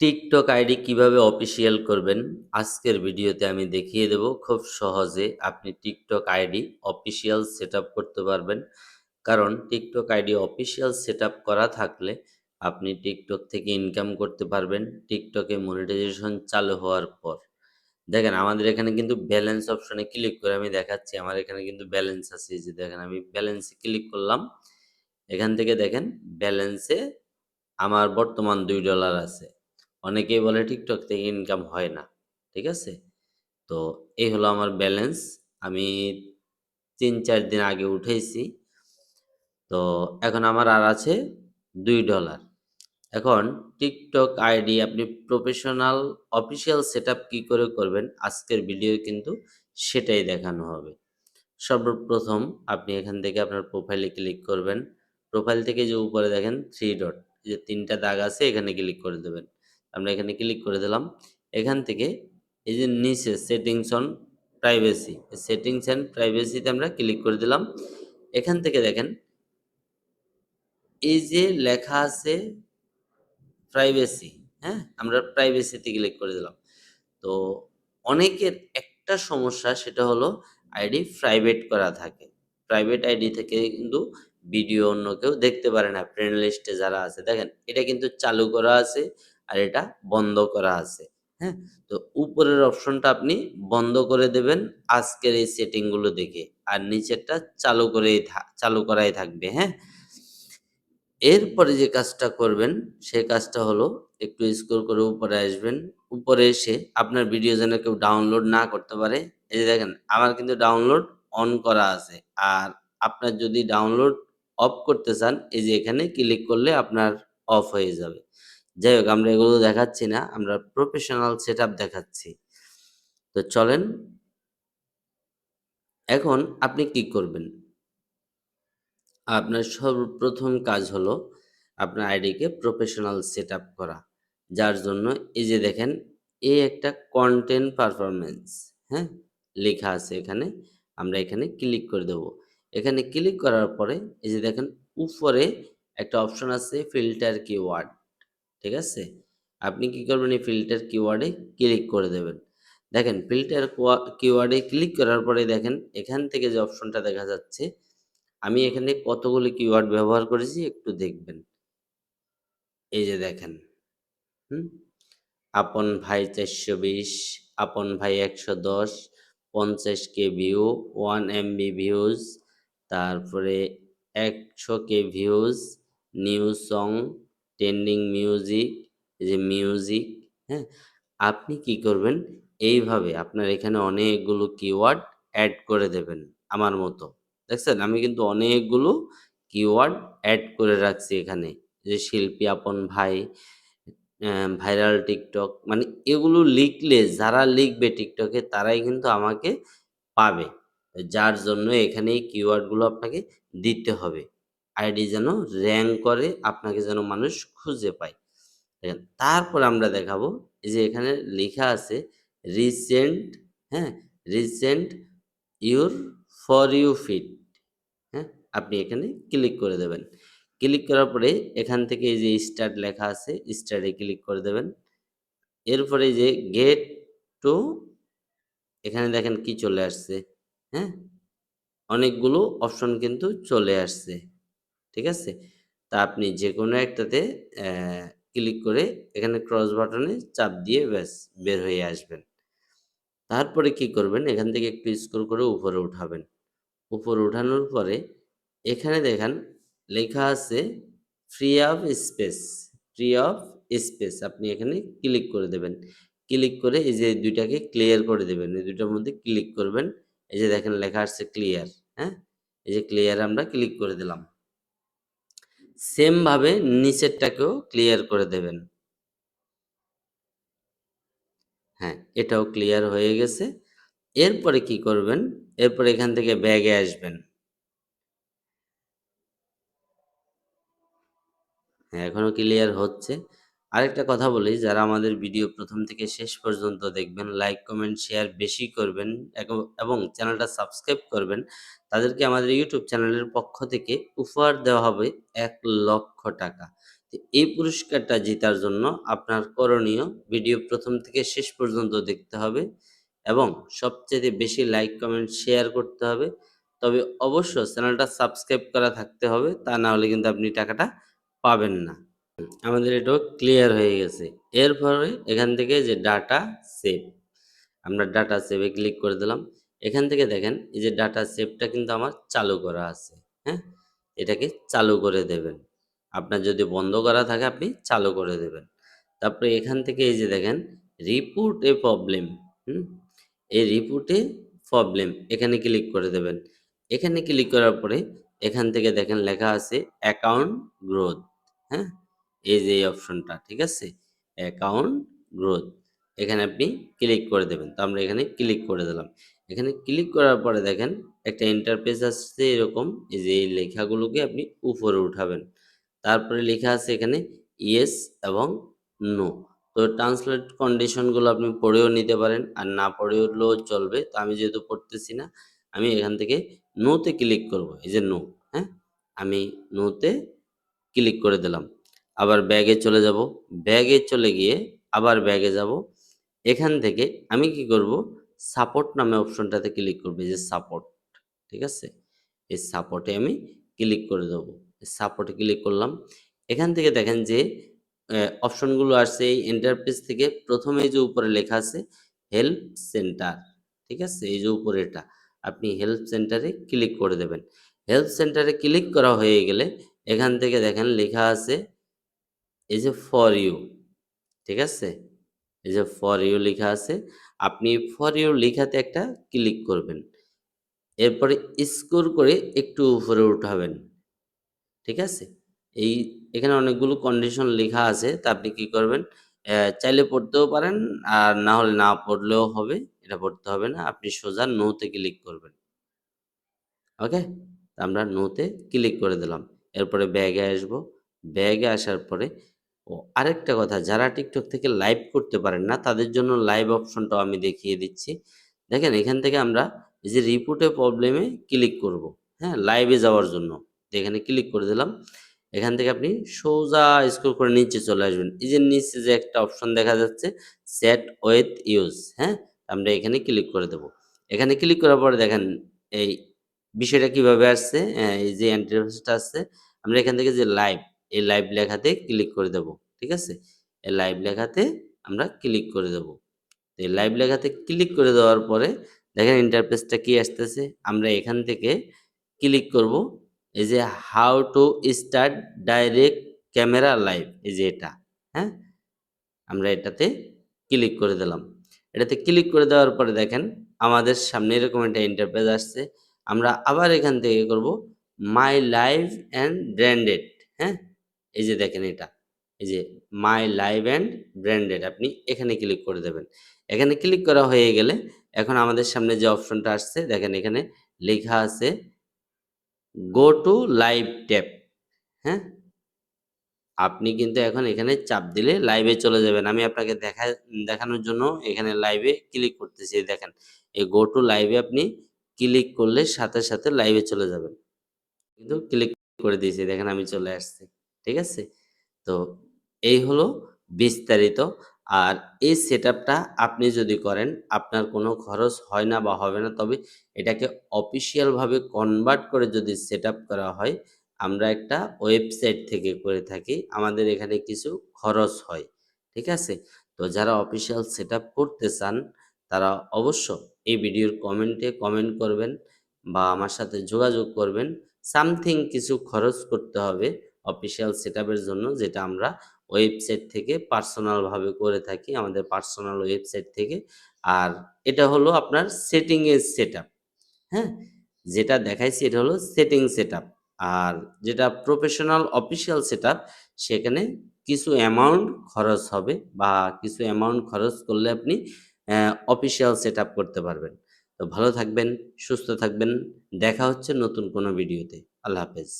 TikTok ID কীভাবে official করবেন, আজকের ভিডিওতে আমি দেখিয়ে দেব খুব সহজে আপনি টিকটক আইডি অফিসিয়াল সেট করতে পারবেন। কারণ টিকটক আইডি অফিসিয়াল সেট করা থাকলে আপনি টিকটক থেকে ইনকাম করতে পারবেন, টিকটকে মনিটাইজেশন চালু হওয়ার পর। দেখেন, আমাদের এখানে কিন্তু ব্যালেন্স অপশনে ক্লিক করে আমি দেখাচ্ছি, আমার এখানে কিন্তু ব্যালেন্স আছে যে দেখেন, আমি ব্যালেন্সে ক্লিক করলাম। এখান থেকে দেখেন ব্যালেন্সে আমার বর্তমান দুই ডলার আছে। অনেকেই বলে টিকটক থেকে ইনকাম হয় না, ঠিক আছে? তো এই হলো আমার ব্যালেন্স আমি তিন চার দিন আগে উঠেছি। তো এখন আমার আর আছে দুই ডলার এখন টিকটক আইডি আপনি প্রফেশনাল অফিসিয়াল সেট আপ কী করে করবেন, আজকের ভিডিও কিন্তু সেটাই দেখানো হবে। সর্বপ্রথম আপনি এখান থেকে আপনার প্রোফাইলে ক্লিক করবেন। প্রোফাইল থেকে যে উপরে দেখেন থ্রি ডট যে তিনটা দাগ আছে, এখানে ক্লিক করে দেবেন। আমরা এখানে ক্লিক করে দিলাম। এখান থেকে এই যে নিচে settings on privacy settings and প্রাইভেসিতে আমরা ক্লিক করে দিলাম। এখান থেকে দেখেন, এই যে লেখা আছে প্রাইভেসি হ্যাঁ? আমরা প্রাইভেসিতে ক্লিক করে দিলাম। তো অনেকের একটা সমস্যা সেটা হলো আইডি প্রাইভেট করা থাকে। প্রাইভেট আইডি থেকে কিন্তু ভিডিও অন্য কেউ দেখতে পারে না। ফ্রেন্ড লিস্টে যারা আছে, দেখেন, এটা কিন্তু চালু করা আছে। আর এটা বন্ধ করা আছে হ্যাঁ? তো উপরের অপশনটা আপনি বন্ধ করে দেবেন আজকের এই সেটিংগুলো দেখে, আর নিচেরটা চালু করেই চালু করাই থাকবে হ্যাঁ? এরপরে যে কাজটা করবেন, সে কাজটা হলো একটু স্ক্রল করে উপরে আসবেন, উপরে এসে আপনার ভিডিও যেন কেউ ডাউনলোড না করতে পারে, এই যে দেখেন, আমার কিন্তু ডাউনলোড অন করা আছে, আর আপনার যদি ডাউনলোড অফ করতে চান, এই যে এখানে ক্লিক করলে আপনার অফ হয়ে যাবে। যাই হোক আমরা এগুলো দেখাচ্ছি না, আমরা প্রফেশনাল সেট দেখাচ্ছি। তো চলেন, এখন আপনি কি করবেন? আপনার সর্বপ্রথম কাজ হলো আপনার আইডিকে প্রফেশনাল সেট করা, যার জন্য এই যে দেখেন, এই একটা কন্টেন্ট পারফরমেন্স হ্যাঁ? লেখা আছে এখানে, আমরা এখানে ক্লিক করে দেব। এখানে ক্লিক করার পরে এই যে দেখেন, উপরে একটা অপশন আছে ফিল্টার কিওয়ার্ড ঠিক আছে? আপনি কি করবেন, এই ফিল্টার কিওয়ার্ডে ক্লিক করে দেবেন। দেখেন ফিল্টার কিওয়ার্ডে ক্লিক করার পরে দেখেন, এখান থেকে যে অপশনটা দেখা যাচ্ছে, আমি এখানে কতগুলি কিওয়ার্ড ব্যবহার করেছি, একটু দেখবেন। এই যে দেখেন, হুম? আপন ভাই চারশো বিশ, আপন ভাই একশো দশ, পঞ্চাশ K view one M B তারপরে একশো K views new song trending music যে মিউজিক হ্যাঁ? আপনি কি করবেন? এইভাবে আপনার এখানে অনেকগুলো কিওয়ার্ড অ্যাড করে দেবেন আমার মতো। দেখছেন? আমি কিন্তু অনেকগুলো কিওয়ার্ড অ্যাড করে রাখছি এখানে। যে শিল্পী আপন ভাই ভাইরাল টিকটক মানে এগুলো লিখলে, যারা লিখবে টিকটকে তারাই কিন্তু আমাকে পাবে। যার জন্য এখানে এই কিওয়ার্ডগুলো আপনাকে দিতে হবে। আইডি যেন র্যাঙ্ক করে আপনাকে যেন মানুষ খুঁজে পায়। দেখেন, তারপর আমরা দেখাবো এই যে এখানে লেখা আছে রিসেন্ট হ্যাঁ recent your for you feed হ্যাঁ আপনি এখানে ক্লিক করে দেবেন। ক্লিক করার পরে এখান থেকে এই যে স্টার্ট লেখা আছে স্টার্টে ক্লিক করে দেবেন। এরপরে যে গেট টু এখানে দেখেন কি চলে আসছে হ্যাঁ অনেকগুলো অপশন কিন্তু চলে আসছে। ঠিক আছে? তা আপনি যে কোনো একটাতে ক্লিক করে এখানে ক্রস বাটনে চাপ দিয়ে ব্যাস বের হয়ে আসবেন। তারপরে কি করবেন? এখান থেকে একটু স্ক্রল করে উপরে উঠাবেন। উপরে উঠানোর পরে এখানে দেখেন লেখা আছে free of space free of space আপনি এখানে ক্লিক করে দেবেন। ক্লিক করে এই যে দুইটাকে ক্লিয়ার করে দেবেন। এই দুইটার মধ্যে ক্লিক করবেন। এই যে দেখেন লেখা আসছে ক্লিয়ার হ্যাঁ? এই যে ক্লিয়ার আমরা ক্লিক করে দিলাম। সেমভাবে নিচেরটাকেও ক্লিয়ার করে দেবেন। হ্যাঁ এটাও ক্লিয়ার হয়ে গেছে। এরপরে কি করবেন? এরপরে এখান থেকে ব্যাগে আসবেন। হ্যাঁ এখনও ক্লিয়ার হচ্ছে। আরেকটা কথা বলি, যারা আমাদের ভিডিও প্রথম থেকে শেষ পর্যন্ত দেখবেন লাইক কমেন্ট শেয়ার বেশি করবেন এবং চ্যানেলটা সাবস্ক্রাইব করবেন, তাদেরকে আমাদের ইউটিউব চ্যানেলের পক্ষ থেকে উপহার দেওয়া হবে এক লক্ষ টাকা। এই পুরস্কারটা জেতার জন্য আপনার করণীয় ভিডিও প্রথম থেকে শেষ পর্যন্ত দেখতে হবে এবং সবচেয়ে বেশি লাইক কমেন্ট শেয়ার করতে হবে। তবে অবশ্য চ্যানেলটা সাবস্ক্রাইব করা থাকতে হবে, তা না হলে কিন্তু আপনি টাকাটা পাবেন না। আমাদের এটাও ক্লিয়ার হয়ে গেছে। এরপরে এখান থেকে যে ডাটা সেভ আমরা ডাটা সেভে ক্লিক করে দিলাম। এখান থেকে দেখেন, এই যে ডাটা সেভটা কিন্তু আমার চালু করা আছে হ্যাঁ? এটাকে চালু করে দেবেন। আপনার যদি বন্ধ করা থাকে, আপনি চালু করে দেবেন। তারপরে এখান থেকে এই যে দেখেন রিপোর্ট এ প্রবলেম হুম? এই রিপোর্টে প্রবলেম এখানে ক্লিক করে দেবেন। এখানে ক্লিক করার পরে এখান থেকে দেখেন লেখা আছে অ্যাকাউন্ট গ্রোথ হ্যাঁ? এই যে এই অপশনটা, ঠিক আছে? Account growth. এখানে আপনি ক্লিক করে দেবেন। তো আমরা এখানে ক্লিক করে দিলাম। এখানে ক্লিক করার পরে দেখেন, একটা ইন্টারপেজ আসছে এরকম, এই যে এই লেখাগুলোকে আপনি উপরে উঠাবেন। তারপরে লেখা আছে এখানে ইয়েস এবং নো তো ট্রান্সলেট কন্ডিশনগুলো আপনি পড়েও নিতে পারেন, আর না পড়েও চলবে। তো আমি যেহেতু পড়তেছি না, আমি এখান থেকে নোতে ক্লিক করব। এই যে নো হ্যাঁ? আমি নোতে ক্লিক করে দিলাম। আবার ব্যাগে চলে যাব। ব্যাগে চলে গিয়ে আবার ব্যাগে যাব। এখান থেকে আমি কি করব? সাপোর্ট নামে অপশনটাতে ক্লিক করবে। যে সাপোর্ট ঠিক আছে? এই সাপোর্টে আমি ক্লিক করে দেবো। সাপোর্টে ক্লিক করলাম। এখান থেকে দেখেন যে অপশনগুলো আসছে। এই এন্টারপ্রাইজ থেকে প্রথমে যে উপরে লেখা আছে হেল্প সেন্টার ঠিক আছে? এই যে উপরে এটা, আপনি হেল্প সেন্টারে ক্লিক করে দেবেন। হেল্প সেন্টারে ক্লিক করা হয়ে গেলে এখান থেকে দেখেন লেখা আছে এই যে ফর ইউ ঠিক আছে? এই যে ফর ইউ লেখা আছে, আপনি ফর ইউ লেখাতে একটা ক্লিক করবেন। এরপরে স্কোর করে একটু উপরে উঠাবেন, ঠিক আছে? এই এখানে অনেকগুলো কন্ডিশন লেখা আছে, তা আপনি কি করবেন? চাইলে পড়তেও পারেন, আর না হলে না পড়লেও হবে, এটা পড়তে হবে না, আপনি সোজা নোতে ক্লিক করবেন। ওকে আমরা নোতে ক্লিক করে দিলাম। এরপরে ব্যাগে আসব। ব্যাগে আসার পরে ও আরেকটা কথা, যারা টিকটক থেকে লাইভ করতে পারেন না, তাদের জন্য লাইভ অপশনটাও আমি দেখিয়ে দিচ্ছি। দেখেন, এখান থেকে আমরা এই যে রিপোর্টে প্রবলেমে ক্লিক করব। হ্যাঁ লাইভে যাওয়ার জন্য। এখানে ক্লিক করে দিলাম। এখান থেকে আপনি সোজা স্ক্রল করে নিচে চলে আসবেন। এই যে নিচে যে একটা অপশন দেখা যাচ্ছে সেট ওয়েথ ইউজ হ্যাঁ আমরা এখানে ক্লিক করে দেব। এখানে ক্লিক করার পরে দেখেন, এই বিষয়টা কীভাবে আসছে, এই যে ইন্টারফেসটা আসছে, আমরা এখান থেকে যে লাইভ এই লাইভ লেখাতে ক্লিক করে দেব, ঠিক আছে? এই লাইভ লেখাতে আমরা ক্লিক করে দেব। এই লাইভ লেখাতে ক্লিক করে দেওয়ার পরে দেখেন ইন্টারফেসটা কি আসতেছে? আমরা এখান থেকে ক্লিক করব। এই যে how to start direct camera live এই যে এটা হ্যাঁ? আমরা এটাতে ক্লিক করে দিলাম। এটাতে ক্লিক করে দেওয়ার পরে দেখেন আমাদের সামনে এরকম একটা ইন্টারপেজ আসছে। আমরা আবার এখান থেকে করব মাই লাইভ অ্যান্ড ব্র্যান্ডেড হ্যাঁ? এই যে দেখেন এটা, এই যে মাই লাইভ অ্যান্ড ব্র্যান্ডেড আপনি এখানে ক্লিক করে দেবেন। এখানে ক্লিক করা হয়ে গেলে এখন আমাদের সামনে যে অপশনটা আসছে, দেখেন এখানে লেখা আছে গো টু লাইভ ট্যাপ হ্যাঁ? আপনি কিন্তু এখন এখানে চাপ দিলে লাইভে চলে যাবেন। আমি আপনাকে দেখা, দেখানোর জন্য এখানে লাইভে ক্লিক করতেছি দেখেন। এই গো টু লাইভে আপনি ক্লিক করলে সাথে সাথে লাইভে চলে যাবেন। কিন্তু ক্লিক করে দিয়েছি, দেখেন আমি চলে আসছি। ঠিক আছে? তো এই হলো বিস্তারিত। আর এই সেট আপনি যদি করেন, আপনার কোনো খরচ হয় না বা হবে না, তবে এটাকে অফিসিয়ালভাবে কনভার্ট করে যদি সেট করা হয়, আমরা একটা ওয়েবসাইট থেকে করে থাকি। আমাদের এখানে কিছু খরচ হয়, ঠিক আছে? তো যারা অফিসিয়াল সেট করতে চান, তারা অবশ্য এই ভিডিওর কমেন্টে কমেন্ট করবেন বা আমার সাথে যোগাযোগ করবেন। সামথিং কিছু খরচ করতে হবে। অফিসিয়াল সেট জন্য যেটা আমরা ওয়েবসাইট থেকে পার্সোনালভাবে করে থাকি, আমাদের পার্সোনাল ওয়েবসাইট থেকে। আর এটা হলো আপনার সেটিংয়ের সেট হ্যাঁ? যেটা দেখাইছি এটা হলো সেটিং সেট আর যেটা প্রফেশনাল অফিসিয়াল সেট সেখানে কিছু অ্যামাউন্ট খরচ হবে বা কিছু অ্যামাউন্ট খরচ করলে আপনি অফিসিয়াল সেট করতে পারবেন। তো ভালো থাকবেন, সুস্থ থাকবেন। দেখা হচ্ছে নতুন কোনো ভিডিওতে আল্লাহ হাফেজ।